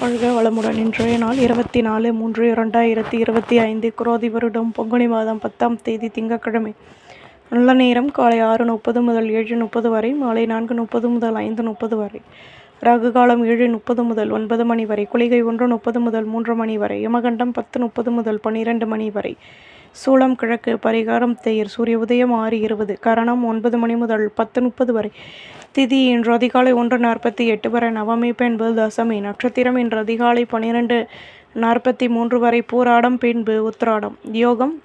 வாழ்க வளமுடன். இன்றைய நாள் இருபத்தி நாலு மூன்று இரண்டாயிரத்தி இருபத்தி ஐந்து குரோதி வருடம் பொங்குனி மாதம் பத்தாம் தேதி திங்கட்கிழமை. நல்ல நேரம் காலை ஆறு முப்பது முதல் ஏழு முப்பது வரை மாலை நான்கு முப்பது முதல் ஐந்து முப்பது வரை. ராகு காலம் ஏழு முப்பது முதல் ஒன்பது மணி வரை குளிகை ஒன்று முப்பது முதல் மூன்று மணி வரை யமகண்டம் பத்து முப்பது முதல் பன்னிரெண்டு மணி வரை. சூளம் கிழக்கு பரிகாரம் தேயர் சூரிய உதயம் ஆறு இருபது. கரணம் ஒன்பது மணி முதல் பத்து முப்பது வரை. திதி இன்று அதிகாலை ஒன்று நாற்பத்தி எட்டு வரை. நவமி என்பது தசமி நட்சத்திரம் இன்று அதிகாலை பன்னிரெண்டு நாற்பத்தி மூன்று வரை. பூராடம் பின்பு உத்திராடம். யோகம்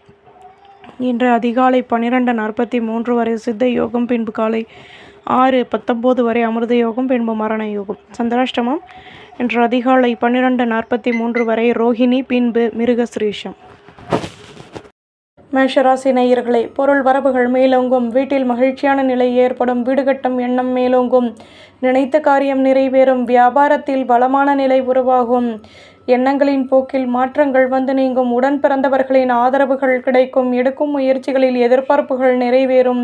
இன்று அதிகாலை பன்னிரெண்டு நாற்பத்தி மூன்று வரை. சித்த யோகம் பின்பு காலை ஆறு பத்தொம்போது வரை. அமிர்த யோகம் பின்பு மரண யோகம். சந்திராஷ்டமம் இன்று அதிகாலை பன்னிரெண்டு நாற்பத்தி மூன்று வரை. ரோஹிணி பின்பு மிருகஸ்ரீஷம். மேஷராசி நேயர்களே பொருள் வரவுகள் மேலோங்கும் வீட்டில் மகிழ்ச்சியான நிலை ஏற்படும் வீடுகட்டும் எண்ணம் மேலோங்கும் நினைத்த காரியம் நிறைவேறும் வியாபாரத்தில் பலமான நிலை உருவாகும் எண்ணங்களின் போக்கில் மாற்றங்கள் வந்து நீங்கும் உடன் பிறந்தவர்களின் ஆதரவுகள் கிடைக்கும் எடுக்கும் முயற்சிகளில் எதிர்பார்ப்புகள் நிறைவேறும்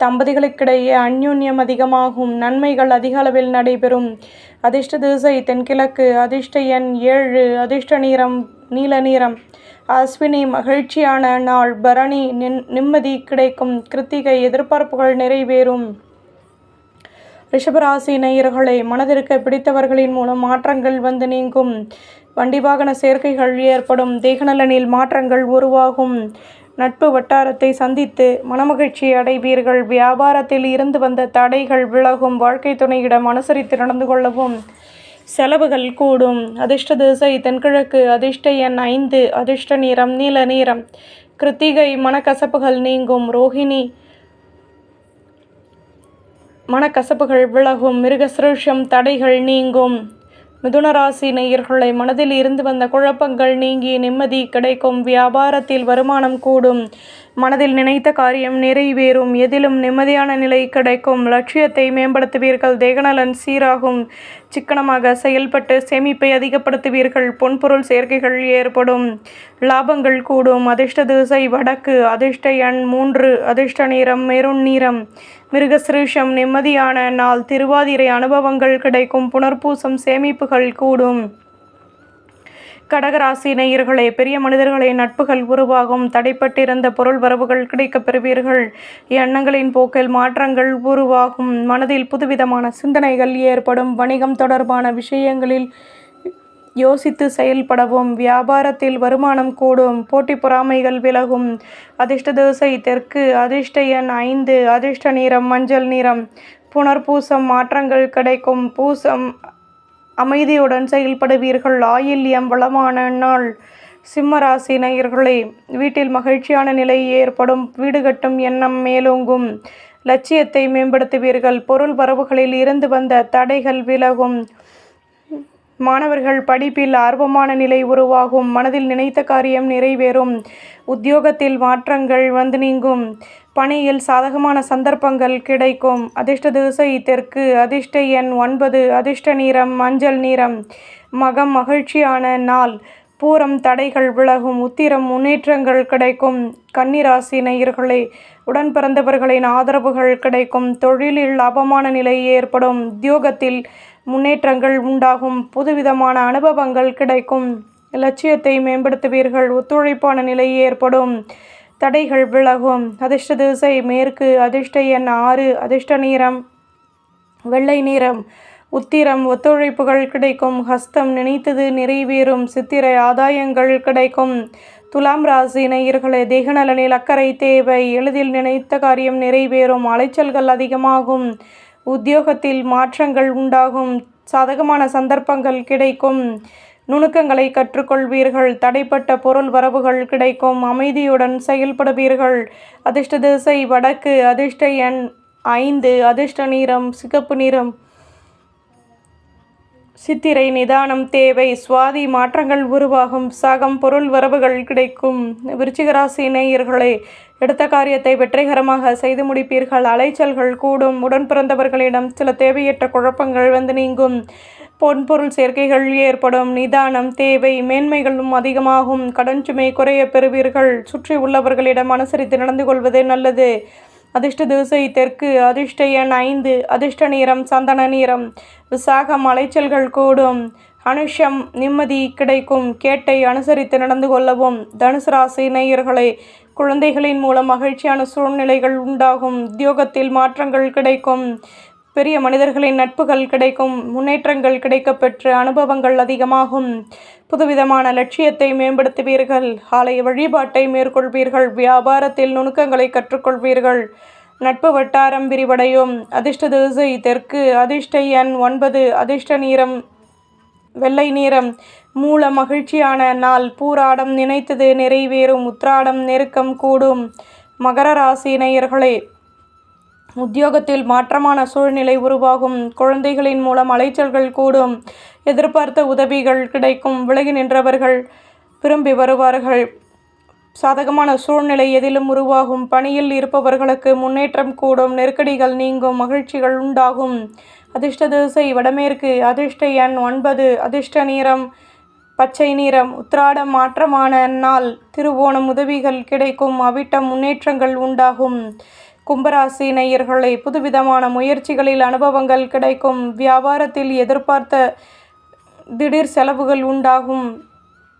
தம்பதிகளுக்கிடையே அந்யூன்யம் அதிகமாகும் நன்மைகள் அதிக அளவில் நடைபெறும் அதிர்ஷ்ட திசை தென்கிழக்கு அதிர்ஷ்ட எண் ஏழு அதிர்ஷ்ட நீரம் நீல நிறம் அஸ்வினி மகிழ்ச்சியான நாள். பரணி நின் நிம்மதி கிடைக்கும். கிருத்திகை எதிர்பார்ப்புகள் நிறைவேறும். ரிஷபராசி நேயர்களை மனதிற்கு பிடித்தவர்களின் மூலம் மாற்றங்கள் வந்து நீங்கும். வண்டி வாகன சேர்க்கைகள் ஏற்படும். தேகநலனில் மாற்றங்கள் உருவாகும். நட்பு வட்டாரத்தை சந்தித்து மனமகிழ்ச்சி அடைவீர்கள். வியாபாரத்தில் இருந்து வந்த தடைகள் விலகும். வாழ்க்கை துணையிடம் அனுசரித்து நடந்து கொள்ளவும். செலவுகள் கூடும். அதிர்ஷ்ட திசை தென்கிழக்கு அதிர்ஷ்ட எண் ஐந்து அதிர்ஷ்ட நிறம் நீல நிறம். கிருத்திகை மனக்கசப்புகள் நீங்கும். ரோஹிணி மனக்கசப்புகள் விலகும். மிருகசிருஷம் தடைகள் நீங்கும். மிதுனராசி நேயர்களை மனதில் இருந்து வந்த குழப்பங்கள் நீங்கி நிம்மதி கிடைக்கும். வியாபாரத்தில் வருமானம் கூடும். மனதில் நினைத்த காரியம் நிறைவேறும். எதிலும் நிம்மதியான நிலை கிடைக்கும். லட்சியத்தை மேம்படுத்துவீர்கள். தேகநலன் சீராகும். சிக்கனமாக செயல்பட்டு சேமிப்பை அதிகப்படுத்துவீர்கள். பொன்பொருள் சேர்க்கைகள் ஏற்படும். லாபங்கள் கூடும். அதிர்ஷ்ட திசை வடக்கு. அதிர்ஷ்ட எண் மூன்று. அதிர்ஷ்ட நிறம் மெருண் நிறம். மிருகசிருஷம் நிம்மதியான நாள் திருவாதிரை அனுபவங்கள் கிடைக்கும் புனர்பூசம் சேமிப்புகள் கூடும். கடகராசி நேயர்களே பெரிய மனிதர்களின் நட்புகள் உருவாகும். தடைப்பட்டிருந்த பொருள் வரவுகள் கிடைக்கப் பெறுவீர்கள். எண்ணங்களின் போக்கில் மாற்றங்கள் உருவாகும். மனதில் புதுவிதமான சிந்தனைகள் ஏற்படும். வணிகம் தொடர்பான விஷயங்களில் யோசித்து செயல்படவும் வியாபாரத்தில் வருமானம் கூடும் போட்டி பொறாமைகள் விலகும். அதிர்ஷ்ட தோசை தெற்கு அதிர்ஷ்ட எண் ஐந்து அதிர்ஷ்ட நிறம் மஞ்சள் நிறம். புனர்பூசம் மாற்றங்கள் கிடைக்கும் பூசம் அமைதியுடன் செயல்படுவீர்கள் ஆயில்யம் வளமான நாள். சிம்மராசி நேயர்களே வீட்டில் மகிழ்ச்சியான நிலை ஏற்படும் வீடு கட்டும் எண்ணம் மேலோங்கும். லட்சியத்தை மேம்படுத்துவீர்கள் பொருள் வரவுகளில் இருந்து வந்த தடைகள் விலகும். மாணவர்கள் படிப்பில் ஆர்வமான நிலை உருவாகும். மனதில் நினைத்த காரியம் நிறைவேறும். உத்தியோகத்தில் மாற்றங்கள் வந்து நீங்கும். பணியில் சாதகமான சந்தர்ப்பங்கள் கிடைக்கும். அதிர்ஷ்ட திசை தெற்கு. அதிர்ஷ்ட எண் ஒன்பது. அதிர்ஷ்ட நிறம் மஞ்சள் நிறம். மகம் மகிழ்ச்சியான நாள். பூரம் தடைகள் விலகும். உத்திரம் முன்னேற்றங்கள் கிடைக்கும். கன்னிராசி நேயர்களே உடன் பிறந்தவர்களின் ஆதரவுகள் கிடைக்கும். தொழிலில் லாபமான நிலை ஏற்படும். உத்தியோகத்தில் முன்னேற்றங்கள் உண்டாகும். புதுவிதமான அனுபவங்கள் கிடைக்கும். லட்சியத்தை மேம்படுத்துவீர்கள். ஒத்துழைப்பான நிலை ஏற்படும். தடைகள் விலகும். அதிர்ஷ்ட திசை மேற்கு. அதிர்ஷ்ட எண் ஆறு. அதிர்ஷ்ட நீரம் வெள்ளை நிறம். உத்திரம் ஒத்துழைப்புகள் கிடைக்கும். ஹஸ்தம் நினைத்தது நிறைவேறும். சித்திரை ஆதாயங்கள் கிடைக்கும். துலாம் ராசி நேயர்களே தேகநலனில் அக்கறை தேவை. எளிதில் நினைத்த காரியம் நிறைவேறும். அலைச்சல்கள் அதிகமாகும். உத்தியோகத்தில் மாற்றங்கள் உண்டாகும். சாதகமான சந்தர்ப்பங்கள் கிடைக்கும். நுணுக்கங்களை கற்றுக்கொள்வீர்கள். தடைப்பட்ட பொருள் வரவுகள் கிடைக்கும். அமைதியுடன் செயல்படுவீர்கள். அதிர்ஷ்ட திசை வடக்கு அதிர்ஷ்ட எண் ஐந்து அதிர்ஷ்ட நிறம் சிகப்பு நிறம் சித்திரை நிதானம் தேவை சுவாதி மாற்றங்கள் உருவாகும் சாகம் பொருள் வரவுகள் கிடைக்கும். விருச்சிகராசி நேயர்களே எடுத்த காரியத்தை வெற்றிகரமாக செய்து முடிப்பீர்கள். அலைச்சல்கள் கூடும். உடன் பிறந்தவர்களிடம் சில தேவையற்ற குழப்பங்கள் வந்து நீங்கும். பொன்பொருள் சேர்க்கைகள் ஏற்படும். நிதானம் தேவை மேன்மைகளும் அதிகமாகும். கடன் சுமை குறைய பெறுவீர்கள். சுற்றி உள்ளவர்களிடம் அனுசரித்து நடந்து கொள்வது நல்லது. அதிர்ஷ்ட திசை தெற்கு அதிர்ஷ்ட எண் ஐந்து அதிர்ஷ்ட நிறம் சந்தன நிறம். விசாகம் அலைச்சல்கள் கூடும். அனுஷம் நிம்மதி கிடைக்கும். கேட்டை அனுசரித்து நடந்து கொள்ளவும். தனுசு ராசி நேயர்களே குழந்தைகளின் மூலம் மகிழ்ச்சியான சூழ்நிலைகள் உண்டாகும். உத்தியோகத்தில் மாற்றங்கள் கிடைக்கும். பெரிய மனிதர்களின் நட்புகள் கிடைக்கும் முன்னேற்றங்கள் கிடைக்கப்பெற்று அனுபவங்கள் அதிகமாகும். புதுவிதமான லட்சியத்தை மேம்படுத்துவீர்கள் ஆலய வழிபாட்டை மேற்கொள்வீர்கள் வியாபாரத்தில் நுணுக்கங்களை கற்றுக்கொள்வீர்கள். நட்பு வட்டாரம் விரிவடையும். அதிர்ஷ்ட திசை தெற்கு அதிர்ஷ்ட எண் ஒன்பது அதிர்ஷ்ட நீரம் வெள்ளை நீரம் மூல மகிழ்ச்சியான நாள் பூராடம் நினைத்தது நிறைவேறும் உத்ராடம் நெருக்கம் கூடும். மகர ராசி நேயர்களே உத்தியோகத்தில் மாற்றமான சூழ்நிலை உருவாகும். குழந்தைகளின் மூலம் அலைச்சல்கள் கூடும். எதிர்பார்த்த உதவிகள் கிடைக்கும். விலகி நின்றவர்கள் விரும்பி வருவார்கள். சாதகமான சூழ்நிலை எதிலும் உருவாகும். பணியில் இருப்பவர்களுக்கு முன்னேற்றம் கூடும். நெருக்கடிகள் நீங்கும். மகிழ்ச்சிகள் உண்டாகும். அதிர்ஷ்ட திசை வடமேற்கு. அதிர்ஷ்ட எண் ஒன்பது. அதிர்ஷ்ட நீரம் பச்சை நிறம். உத்திராடம் மாற்றமான நாள். திருவோணம் உதவிகள் கிடைக்கும். அவிட்டம் முன்னேற்றங்கள் உண்டாகும். கும்பராசி நேயர்களை புதுவிதமான முயற்சிகளில் அனுபவங்கள் கிடைக்கும். வியாபாரத்தில் எதிர்பார்த்த திடீர் செலவுகள் உண்டாகும்.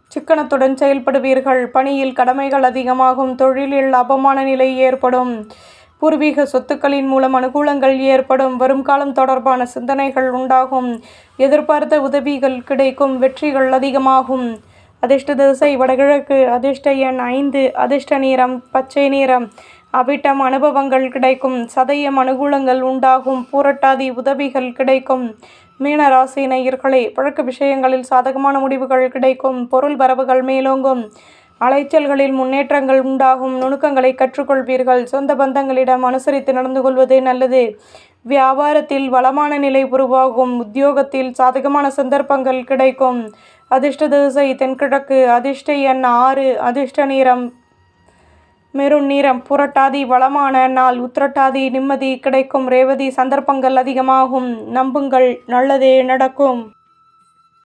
சிக்கனத்துடன் செயல்படுவீர்கள். பணியில் கடமைகள் அதிகமாகும். தொழிலில் அபமான நிலை ஏற்படும். பூர்வீக சொத்துக்களின் மூலம் அனுகூலங்கள் ஏற்படும். வரும் காலம் தொடர்பான சிந்தனைகள் உண்டாகும். எதிர்பார்த்த உதவிகள் கிடைக்கும். வெற்றிகள் அதிகமாகும். அதிர்ஷ்ட திசை வடகிழக்கு. அதிர்ஷ்ட எண் ஐந்து. அதிர்ஷ்ட நிறம் பச்சை நிறம். அவிட்டம் அனுபவங்கள் கிடைக்கும். சதயம் அனுகூலங்கள் உண்டாகும். பூரட்டாதி உதவிகள் கிடைக்கும். மீன ராசி நேயர்களே பழக்க விஷயங்களில் சாதகமான முடிவுகள் கிடைக்கும். பொருள் வரவுகள் மேலோங்கும். அலைச்சல்களில் முன்னேற்றங்கள் உண்டாகும். நுணுக்கங்களை கற்றுக்கொள்வீர்கள். சொந்த பந்தங்களிடம் அனுசரித்து நடந்து கொள்வது நல்லது. வியாபாரத்தில் வளமான நிலை உருவாகும். உத்தியோகத்தில் சாதகமான சந்தர்ப்பங்கள் கிடைக்கும். அதிர்ஷ்ட திசை தென்கிழக்கு. அதிர்ஷ்ட எண் ஆறு. அதிர்ஷ்ட நிறம் மெருண் நிறம் புரட்டாதி வளமான நாள் உத்திரட்டாதி நிம்மதி கிடைக்கும். ரேவதி சந்தர்ப்பங்கள் அதிகமாகும். நம்புங்கள் நல்லதே நடக்கும்.